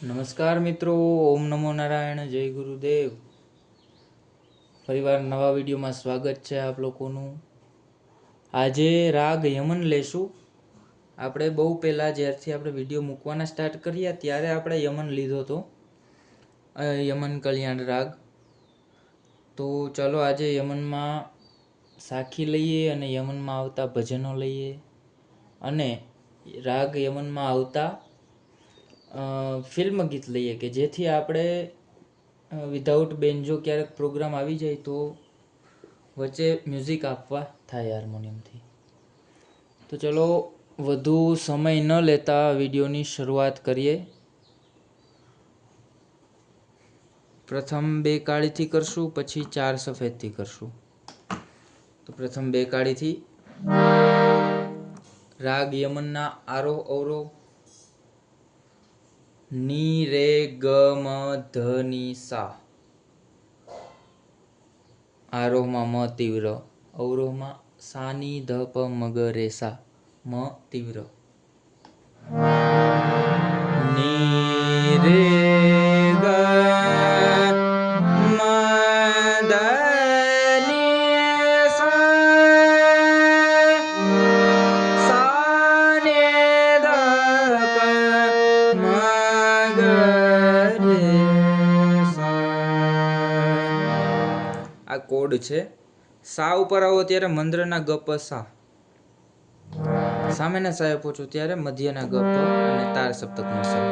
નમસ્કાર મિત્રો, ઓમ નમો નારાયણ, જય ગુરુદેવ. ફરીવાર નવા વિડીયોમાં સ્વાગત છે આપ લોકોનું. આજે રાગ યમન લેશું. આપણે બહુ પહેલાં જ્યારથી આપણે વીડિયો મૂકવાના સ્ટાર્ટ કર્યા, ત્યારે આપણે યમન લીધો હતો. યમન કલ્યાણ રાગ. તો ચલો આજે યમનમાં સાખી લઈએ અને યમનમાં આવતા ભજનો લઈએ. અને રાગ યમનમાં આવતા ફિલ્મ ગીત લઈએ કે જેથી આપણે વિધાઉટ બેન્જો ક્યારેક પ્રોગ્રામ આવી જાય તો વચ્ચે મ્યુઝિક આપવા થાય હાર્મોનિયમથી તો ચલો, વધુ સમય ન લેતા વિડીયોની શરૂઆત કરીએ. પ્રથમ બે કાળીથી કરશું, પછી ચાર સફેદથી કરશું. તો પ્રથમ બે કાળીથી. રાગ યમનના આરોહ અવરોહ ની રે ગ મ ધ ની સા આરોહમાં મ તીવ્ર, અવરોહમાં સા ની ધ પ મગ રે સા મ તીવ્ર. ની રે છે. સા ઉપર આવો ત્યારે મંદ્રના ગપ સા સામેના સાએ પહોંચો ત્યારે મધ્યના ગપ અને તાર સપ્તકનો સા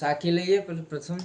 સાખી લઈએ પેલું પ્રથમ.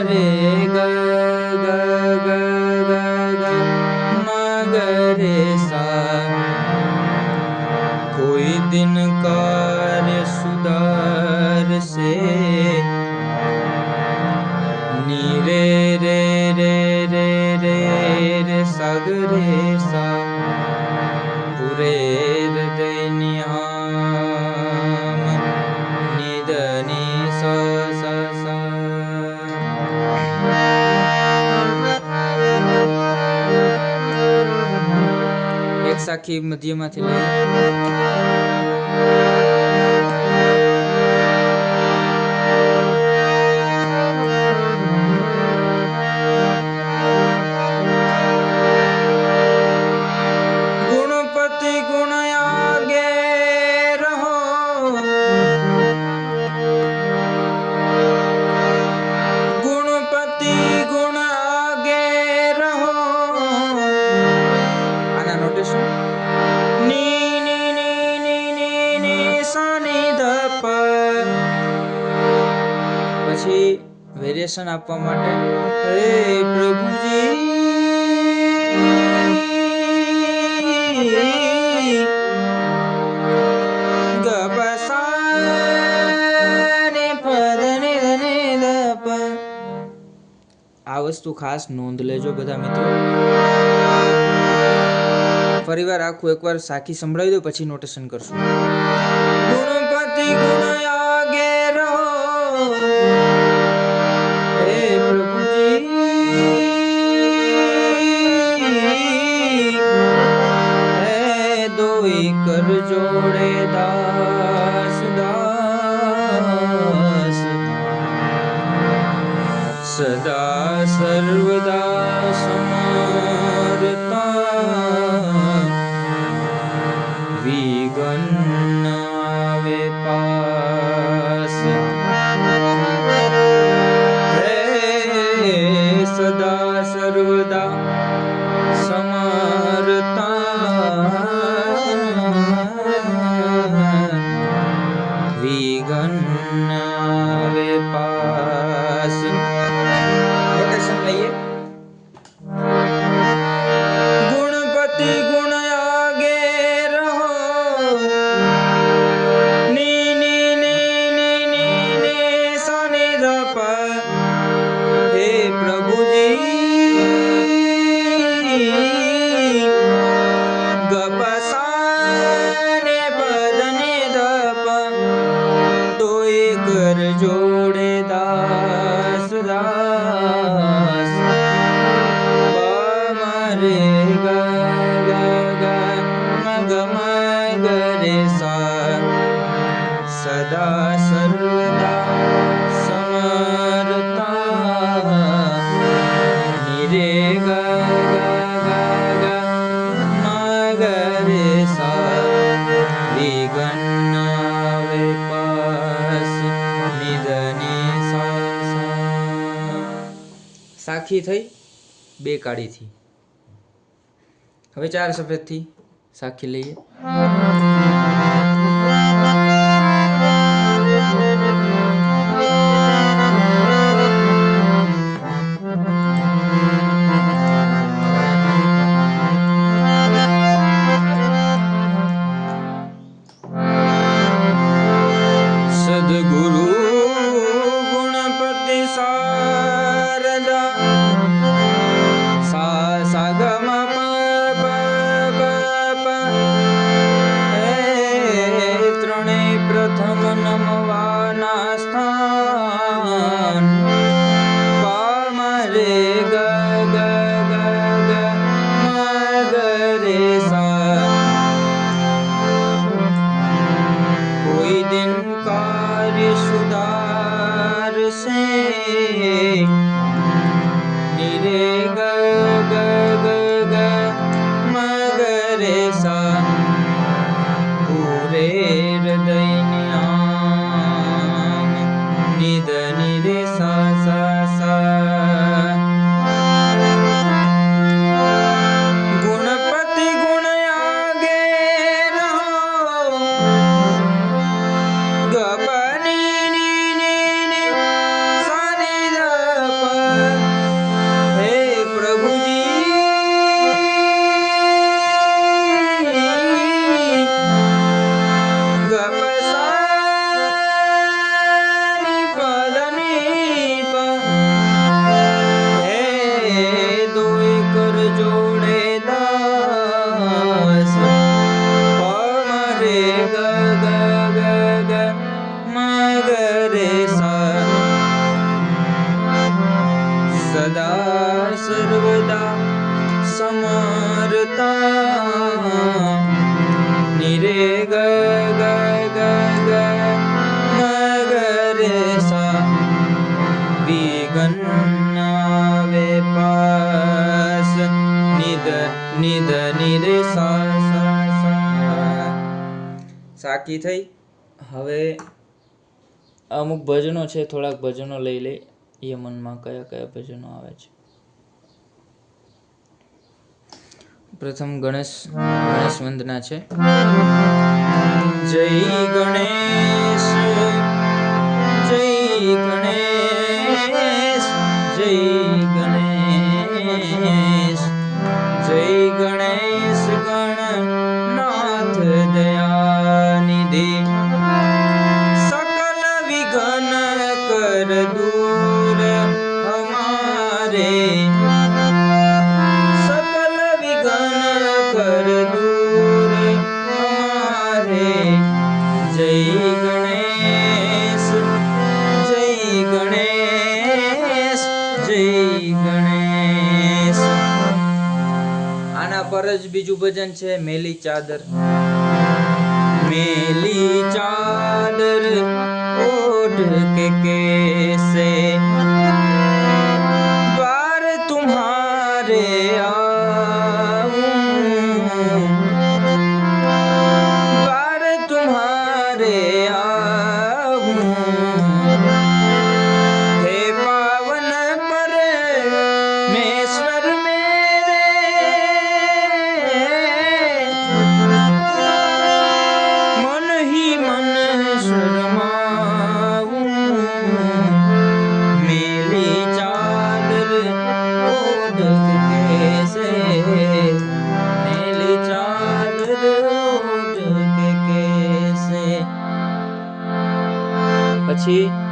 हरे સાખી મધ્યમાંથી લઈએ આપવા માટે. હે પ્રભુજી. આ વસ્તુ ખાસ નોંધ લેજો બધા મિત્રો. ફરીવાર આખું એકવાર સાખી સંભળાવી દો, પછી નોટેશન કરશું. ગુણપતિ ગુણ સદા સર્વદા સાખી થઈ બે કાળીથી. હવે ચાર સફેદથી સાખી લઈએ. सुधार से मेरे વેસા વિગન્ના વેપાસ નિદ નિદ નિરે સાકી થઈ હવે અમુક ભજનો છે, થોડાક ભજનો લઈ લે. યમનમાં કયા કયા ભજનો આવે છે? પ્રથમ ગણેશ ગણેશ વંદના છે. જય ગણેશ. ગણેશ જય other. પછી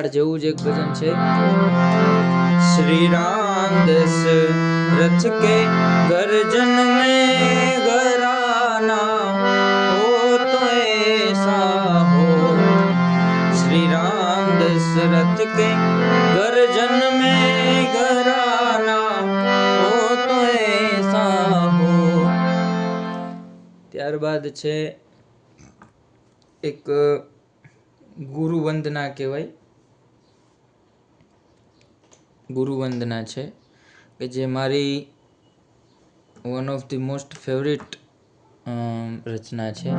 ઝાડ જેવું જ એક ભજન છે. શ્રી રામ દસ રથ કે ગર્જન ગરાના હો તો એસા હો. શ્રી રામ દસ રથ કે ગર્જન ગરાના હો તો એસા હો. ત્યારબાદ છે એક ગુરુ વંદના કહેવાય. ગુરુવંદના છે, કે જે મારી one of the most favourite રચના છે.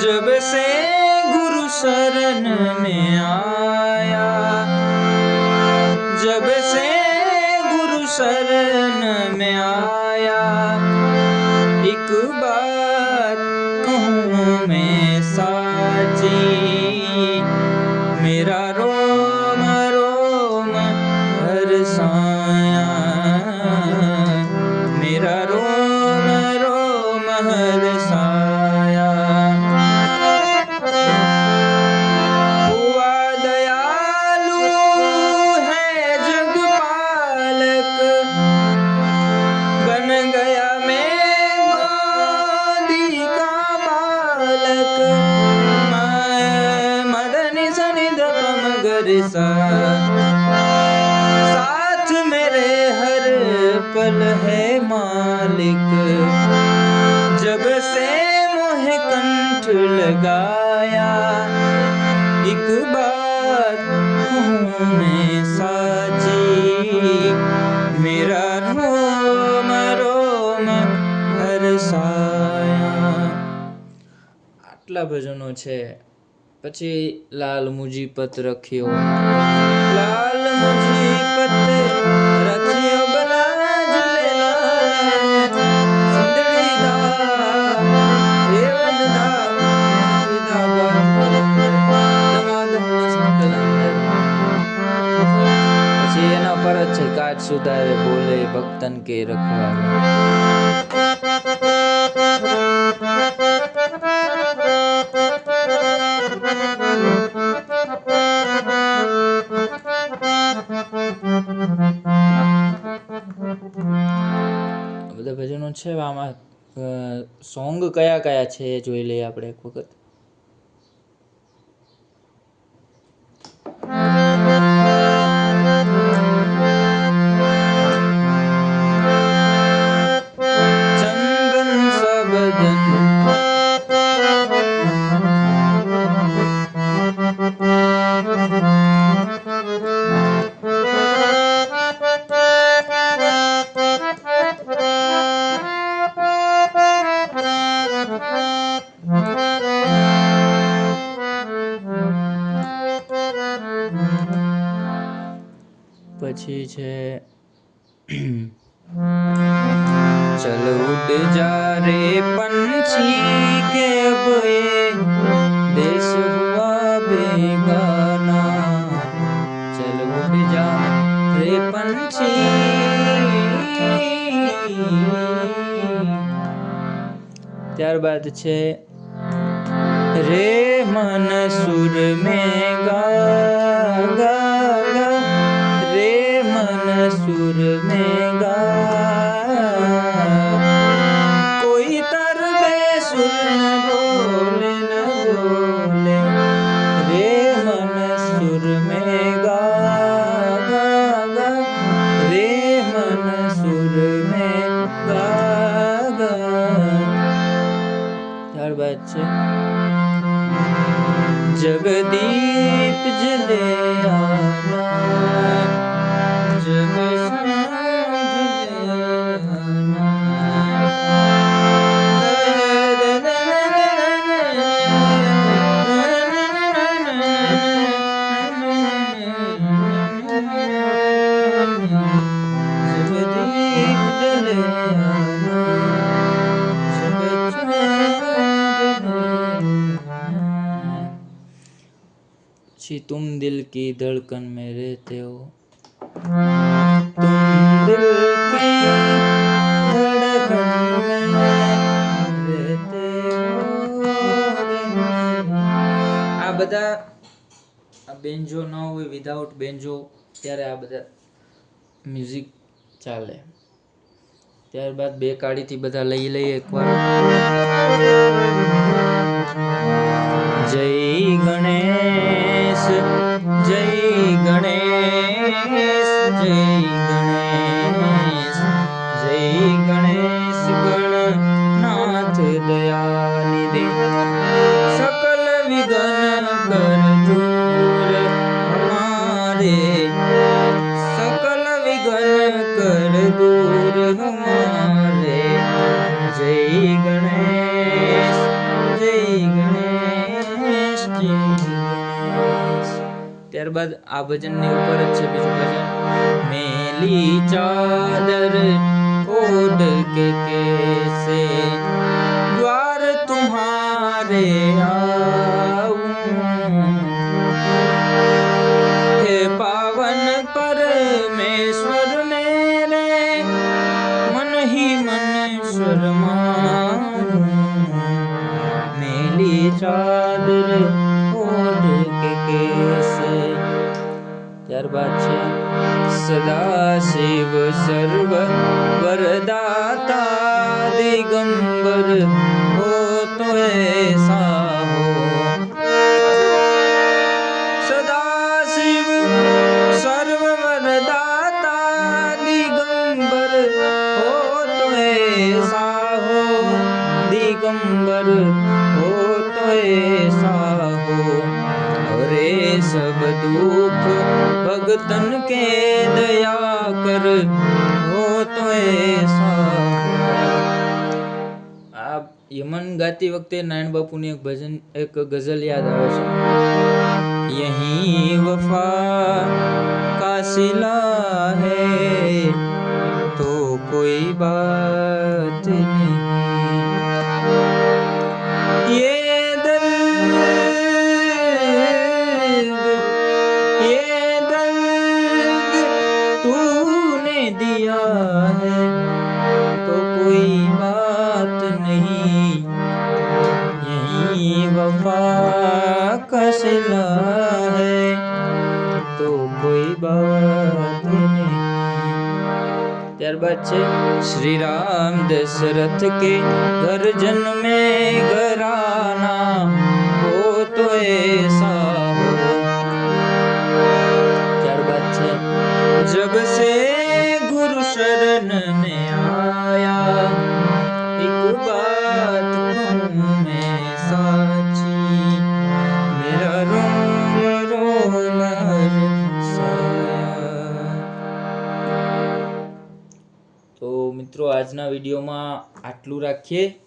જબ સે ગુરુ શરણ મે આયા, જબ સે ગુરુ શરણ મે આયા, એક બાર दपम गरिसा साथ मेरे हर पल है मालिक जब से मोह कंठ लगाया एक बात कहूँ मैं साची मेरा रोम रोम હરસાયા આટલા ભજનો છે પછી લાલ મુજી પત રખ્યો. લાલ મુજી પત રખ્યો બલા ઝૂલેલાલ સુંદરી દા રેવદ દા પછી એના પર જ છે કાચ સુધારે બોલે ભક્તન કે રખવાલે છે આમાં સોંગ કયા કયા છે એ જોઈ લઈએ આપણે એક વખત. उड़ जा रे पंछी के अब ये देश हुआ बेगाना चल उड़ जा रे पंछी ત્યારબાદ છે રે મન સુર મેં ગા ગા ગા રે મન સુર મેં ગા પછી तुम दिल की धड़कन में रहते हो तुम दिल की धड़कन में रहते हो આ બધા આ બેન્જો ન હોય વિધાઉટ બેન્જો ત્યારે આ બધા મ્યુઝિક ચાલે ત્યારબાદ બે કાળીથી બધા લઈ લઈએ એકવાર જય ગણેશ જય तुम्हारे आऊं हे पावन परमेश्वर मेरे मन ही मन शर्माऊं मेली चादर ओढ़ के कैसे ત્યારબાદ છે સદા શિવ સર્વ વરદાતા દિગંબર વખતે નારાયણ બાપુની એક ભજન, એક ગઝલ યાદ આવે છે. યહી વફા કાસિલા હે, તો કોઈ બાત નહીં છે શ્રી રામ દશરથ કે ઘર જન્મે આટલું રાખીએ.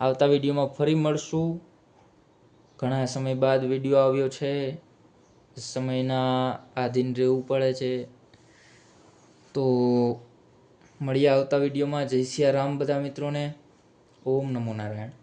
આવતા વિડીયોમાં ફરી મળશું. ઘણા સમય બાદ વીડિયો આવ્યો છે. સમયના આધીન રહેવું પડે છે. તો મળીએ આવતા વિડીયોમાં. જય સિયા રામ બધા મિત્રોને. ઓમ નમો નારાયણ.